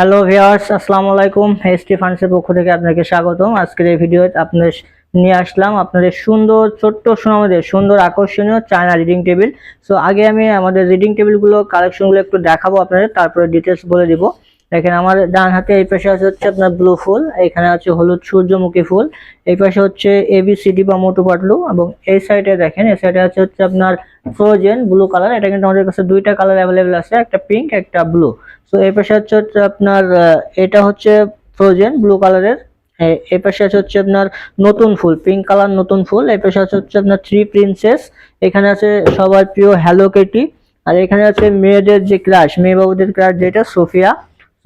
Hello viewers আসসালামু আলাইকুম। ST ফান্ডসের পক্ষ থেকে আপনাকে স্বাগতম। আজকের এই ভিডিও আপনাদের নিয়ে আসলাম আপনাদের সুন্দর, ছোট্ট সুনামদের সুন্দর আকর্ষণীয় চায়না রিডিং টেবিল সো আগে আমি আমাদের রিডিং টেবিলগুলো কালেকশনগুলো একটু দেখাবো আপনাদের, তারপরে ডিটেলস বলে দিব। দেখেন আমার ডান হাতে এই পাশে আছে হচ্ছে আপনার ব্লু ফুল, এখানে আছে হলুদ সূর্যমুখী ফুল, এই পাশে হচ্ছে এবিসিডি বা মোটু পাটলু এবং এই সাইডে দেখেন, এই সাইডে আছে হচ্ছে আপনার ফ্রোজেন ব্লু কালার এটা কিন্তু আমাদের কাছে দুইটা কালার অ্যাভেলেবেল আছে, একটা পিঙ্ক একটা ব্লু সো এই পাশে হচ্ছে হচ্ছে আপনার এটা হচ্ছে ফ্রোজেন ব্লু কালারের এই পাশে আছে হচ্ছে আপনার নতুন ফুল পিঙ্ক কালার নতুন ফুল, এই পাশে আছে হচ্ছে আপনার থ্রি প্রিন্সেস এখানে আছে সবার প্রিয় হ্যালো কেটি আর এখানে আছে মেয়েদের যে ক্রাশ মেয়ে বাবুদের ক্রাশ যেটা সোফিয়া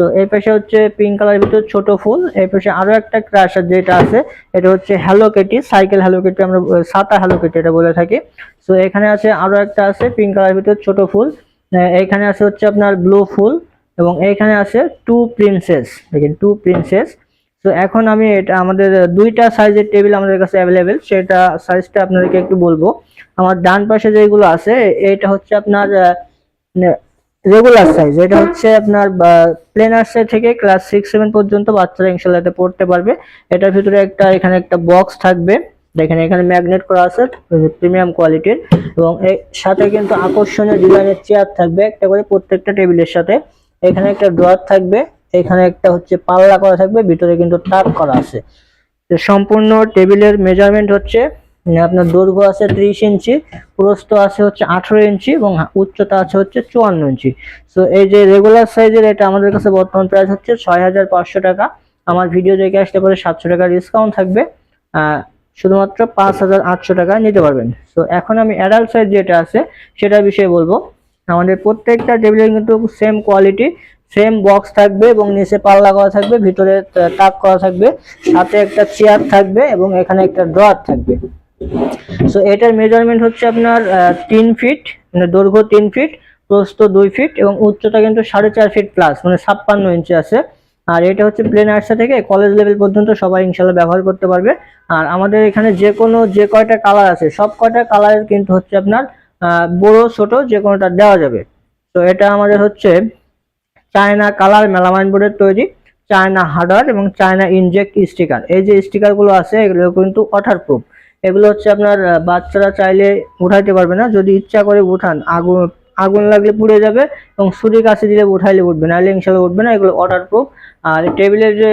তো এই পাশে হচ্ছে পিঙ্ক কালারের ভিতর ছোট ফুল এই পাশে আরও একটা ক্রাশ যেটা আছে এটা হচ্ছে hello Kitty cycle hello Kitty আমরা সাতা হ্যালো কেটি এটা বলে থাকি। তো এখানে আছে আরও একটা আছে পিঙ্ক কালারের ভিতর ছোট ফুল আহ, এইখানে আছে হচ্ছে আপনার ব্লু ফুল এবং এইখানে আছে টু প্রিন্সেস দেখেন টু প্রিন্সেস তো এখন আমি এটা আমাদের দুইটা সাইজের টেবিল আমাদের কাছে অ্যাভেলেবেল সেটা সাইজটা আপনাদেরকে একটু বলব। আমার ডান পাশে যেগুলো আছে এটা হচ্ছে আপনার রেগুলার সাইজ এটা হচ্ছে আপনার প্লেনার সাইজ থেকে ক্লাস সিক্স সেভেন পর্যন্ত বাচ্চারা ইনশাল্লাহ পড়তে পারবে। এটার ভিতরে একটা, এখানে একটা বক্স থাকবে। দেখেন এখানে ম্যাগনেট করা আছে প্রিমিয়াম কোয়ালিটির এবং এর সাথে কিন্তু আকর্ষণীয় ডিজাইনের চেয়ার থাকবে, একটা করে প্রত্যেকটা টেবিলের সাথে। এখানে একটা ড্রয়ার থাকবে, এখানে একটা হচ্ছে পাল্লা করা থাকবে, ভিতরে কিন্তু টাক করা আছে। সম্পূর্ণ টেবিলের মেজারমেন্ট হচ্ছে আপনার দৈর্ঘ্য আছে ত্রিশ ইঞ্চি, প্রস্থ আছে হচ্ছে আঠারো ইঞ্চি এবং উচ্চতা আছে হচ্ছে চুয়ান্ন ইঞ্চি। সো এই যে রেগুলার সাইজের এটা আমাদের কাছে বর্তমান প্রাইস হচ্ছে ছয় হাজার পাঁচশো টাকা। আমার ভিডিও দেখে আসলে পরে সাতশো টাকা ডিসকাউন্ট থাকবে। শুধুমাত্র পাঁচ হাজার আটশো টাকা নিতে পারবেন। সো এখন আমি অ্যাডাল্ট সাইজ যেটা আছে সেটার বিষয়ে বলব। আমাদের প্রত্যেকটা টেবিলে কিন্তু সেম কোয়ালিটি সেম বক্স থাকবে এবং নিচে পাল্লা করা থাকবে, ভিতরে টাক করা থাকবে। সাথে একটা চেয়ার থাকবে এবং এখানে একটা ড্রয়ার থাকবে। সো এটার মেজারমেন্ট হচ্ছে আপনার তিন ফিট মানে দৈর্ঘ্য তিন ফিট প্রস্থ দুই ফিট এবং উচ্চতা কিন্তু সাড়ে চার ফিট প্লাস মানে ছাপ্পান্ন ইঞ্চি আছে। আর এটা হচ্ছে প্লেন আর্টসা থেকে কলেজ লেভেল পর্যন্ত সবাই ইনশাল্লাহ ব্যবহার করতে পারবে। আর আমাদের এখানে যে কোনো, যে কয়টা কালার আছে, সব কয়টা কালারের কিন্তু হচ্ছে আপনার বড়, ছোট যে কোনোটা দেওয়া যাবে। তো এটা আমাদের হচ্ছে চায়না কালার মেলামাইন বোর্ডের তৈরি চায়না হার্ডওয়্যার এবং চায়না ইনজেক্ট স্টিকার এই যে স্টিকারগুলো আছে, এগুলো কিন্তু ওয়াটার প্রুফ এগুলো হচ্ছে আপনার বাচ্চারা চাইলে উঠাইতে পারবে না। যদি ইচ্ছা করে উঠান, আগুন আগুন লাগলে পুড়ে যাবে এবং ছুরি কাছে দিলে উঠাইলে উঠবে না ইনশাল্লাহ উঠবে না। এগুলো ওয়াটার প্রুফ আর টেবিলের যে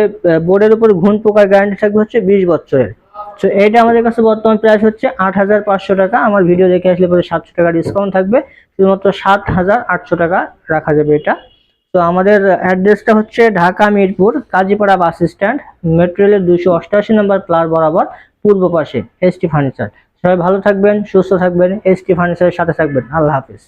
বোর্ডের উপর ঘুণ পোকার গ্যারান্টি থাকবে হচ্ছে বিশ বছরের। তো এটা আমাদের কাছে বর্তমান প্রাইস হচ্ছে আট হাজার পাঁচশো টাকা। আমার ভিডিও দেখে আসলে পরে সাতশো টাকা ডিসকাউন্ট থাকবে। শুধুমাত্র সাত হাজার আটশো টাকা রাখা যাবে এটা। তো আমাদের অ্যাড্রেসটা হচ্ছে Dhaka Mirpur, Kazipara bus stand metro রেলের দুশো অষ্টাশি নম্বর প্লার বরাবর। পূর্ব পাশে এসটি ফার্নিচার সবাই ভালো থাকবেন, সুস্থ থাকবেন এসটি ফার্নিচারের সাথে থাকবেন। আল্লাহ হাফিজ।